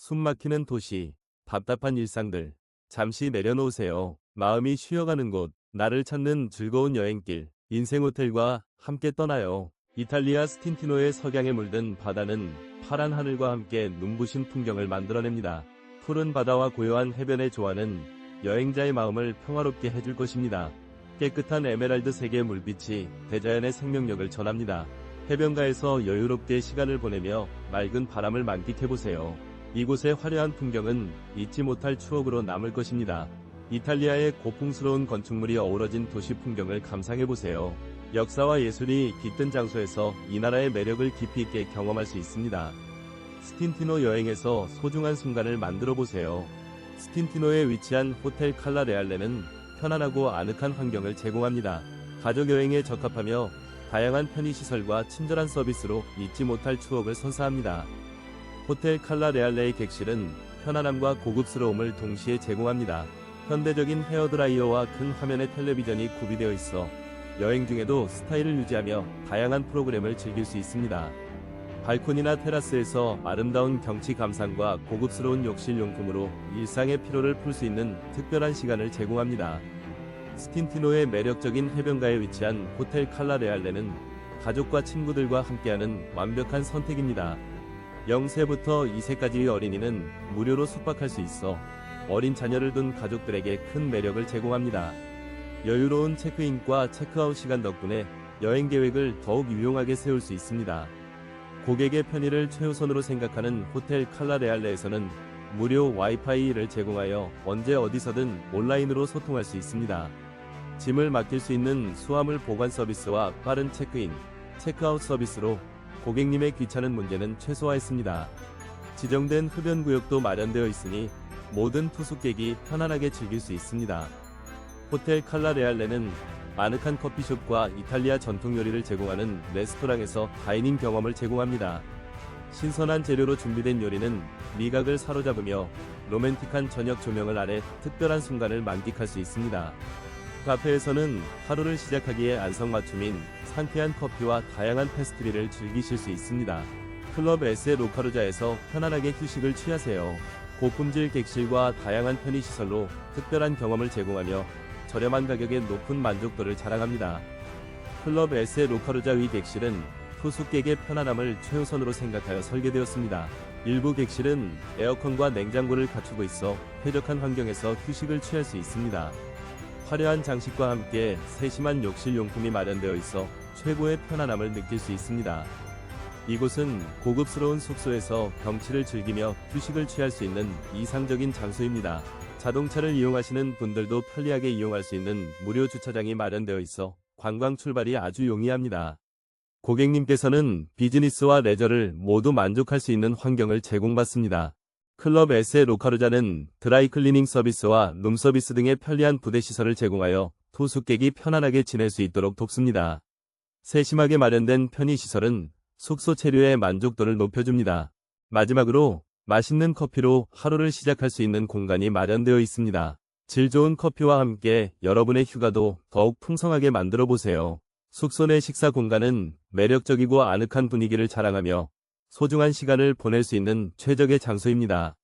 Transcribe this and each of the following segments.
숨막히는 도시, 답답한 일상들. 잠시 내려놓으세요. 마음이 쉬어가는 곳, 나를 찾는 즐거운 여행길, 인생 호텔과 함께 떠나요. 이탈리아 스틴티노의 석양에 물든 바다는 파란 하늘과 함께 눈부신 풍경을 만들어냅니다. 푸른 바다와 고요한 해변의 조화는 여행자의 마음을 평화롭게 해줄 것입니다. 깨끗한 에메랄드 색의 물빛이 대자연의 생명력을 전합니다. 해변가에서 여유롭게 시간을 보내며 맑은 바람을 만끽해보세요. 이곳의 화려한 풍경은 잊지 못할 추억으로 남을 것입니다. 이탈리아의 고풍스러운 건축물이 어우러진 도시 풍경을 감상해보세요. 역사와 예술이 깃든 장소에서 이 나라의 매력을 깊이 있게 경험할 수 있습니다. 스틴티노 여행에서 소중한 순간을 만들어 보세요. 스틴티노에 위치한 호텔 칼라 레알레는 편안하고 아늑한 환경을 제공합니다. 가족 여행에 적합하며 다양한 편의시설과 친절한 서비스로 잊지 못할 추억을 선사합니다. 호텔 칼라 레알레의 객실은 편안함과 고급스러움을 동시에 제공합니다. 현대적인 헤어드라이어와 큰 화면의 텔레비전이 구비되어 있어 여행 중에도 스타일을 유지하며 다양한 프로그램을 즐길 수 있습니다. 발코니나 테라스에서 아름다운 경치 감상과 고급스러운 욕실 용품으로 일상의 피로를 풀 수 있는 특별한 시간을 제공합니다. 스틴티노의 매력적인 해변가에 위치한 호텔 칼라 레알레는 가족과 친구들과 함께하는 완벽한 선택입니다. 0세부터 2세까지의 어린이는 무료로 숙박할 수 있어 어린 자녀를 둔 가족들에게 큰 매력을 제공합니다. 여유로운 체크인과 체크아웃 시간 덕분에 여행 계획을 더욱 유용하게 세울 수 있습니다. 고객의 편의를 최우선으로 생각하는 호텔 칼라레알레에서는 무료 와이파이를 제공하여 언제 어디서든 온라인으로 소통할 수 있습니다. 짐을 맡길 수 있는 수화물 보관 서비스와 빠른 체크인, 체크아웃 서비스로 고객님의 귀찮은 문제는 최소화했습니다. 지정된 흡연 구역도 마련되어 있으니 모든 투숙객이 편안하게 즐길 수 있습니다. 호텔 칼라레알레는 아늑한 커피숍과 이탈리아 전통 요리를 제공하는 레스토랑에서 다이닝 경험을 제공합니다. 신선한 재료로 준비된 요리는 미각을 사로잡으며 로맨틱한 저녁 조명을 아래 특별한 순간을 만끽할 수 있습니다. 카페에서는 하루를 시작하기에 안성맞춤인 상쾌한 커피와 다양한 페스트리를 즐기실 수 있습니다. 클럽 에세 로카루자에서 편안하게 휴식을 취하세요. 고품질 객실과 다양한 편의시설로 특별한 경험을 제공하며 저렴한 가격에 높은 만족도를 자랑합니다. 클럽 에세 로카루자 위 객실은 투숙객의 편안함을 최우선으로 생각하여 설계되었습니다. 일부 객실은 에어컨과 냉장고를 갖추고 있어 쾌적한 환경에서 휴식을 취할 수 있습니다. 화려한 장식과 함께 세심한 욕실 용품이 마련되어 있어 최고의 편안함을 느낄 수 있습니다. 이곳은 고급스러운 숙소에서 경치를 즐기며 휴식을 취할 수 있는 이상적인 장소입니다. 자동차를 이용하시는 분들도 편리하게 이용할 수 있는 무료 주차장이 마련되어 있어 관광 출발이 아주 용이합니다. 고객님께서는 비즈니스와 레저를 모두 만족할 수 있는 환경을 제공받습니다. 클럽 에세 로카루자는 드라이 클리닝 서비스와 룸 서비스 등의 편리한 부대 시설을 제공하여 투숙객이 편안하게 지낼 수 있도록 돕습니다. 세심하게 마련된 편의 시설은 숙소 체류의 만족도를 높여줍니다. 마지막으로 맛있는 커피로 하루를 시작할 수 있는 공간이 마련되어 있습니다. 질 좋은 커피와 함께 여러분의 휴가도 더욱 풍성하게 만들어 보세요. 숙소 내 식사 공간은 매력적이고 아늑한 분위기를 자랑하며 소중한 시간을 보낼 수 있는 최적의 장소입니다.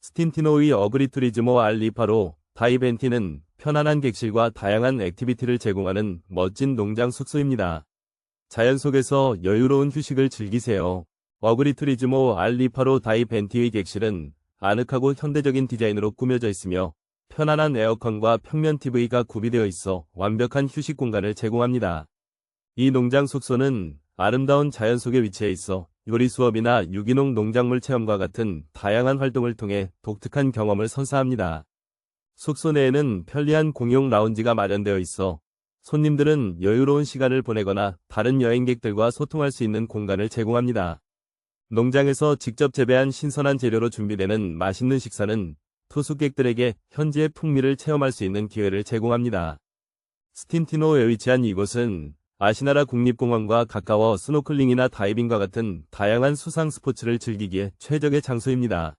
스틴티노의 어그리 투리즈모 알리파로 다이벤티는 편안한 객실과 다양한 액티비티를 제공하는 멋진 농장 숙소입니다. 자연 속에서 여유로운 휴식을 즐기세요. 어그리 투리즈모 알리파로 다이벤티의 객실은 아늑하고 현대적인 디자인으로 꾸며져 있으며 편안한 에어컨과 평면 TV가 구비되어 있어 완벽한 휴식 공간을 제공합니다. 이 농장 숙소는 아름다운 자연 속에 위치해 있어 요리 수업이나 유기농 농작물 체험과 같은 다양한 활동을 통해 독특한 경험을 선사합니다. 숙소 내에는 편리한 공용 라운지가 마련되어 있어 손님들은 여유로운 시간을 보내거나 다른 여행객들과 소통할 수 있는 공간을 제공합니다. 농장에서 직접 재배한 신선한 재료로 준비되는 맛있는 식사는 투숙객들에게 현지의 풍미를 체험할 수 있는 기회를 제공합니다. 스틴티노에 위치한 이곳은 아시나라 국립공원과 가까워 스노클링이나 다이빙과 같은 다양한 수상 스포츠를 즐기기에 최적의 장소입니다.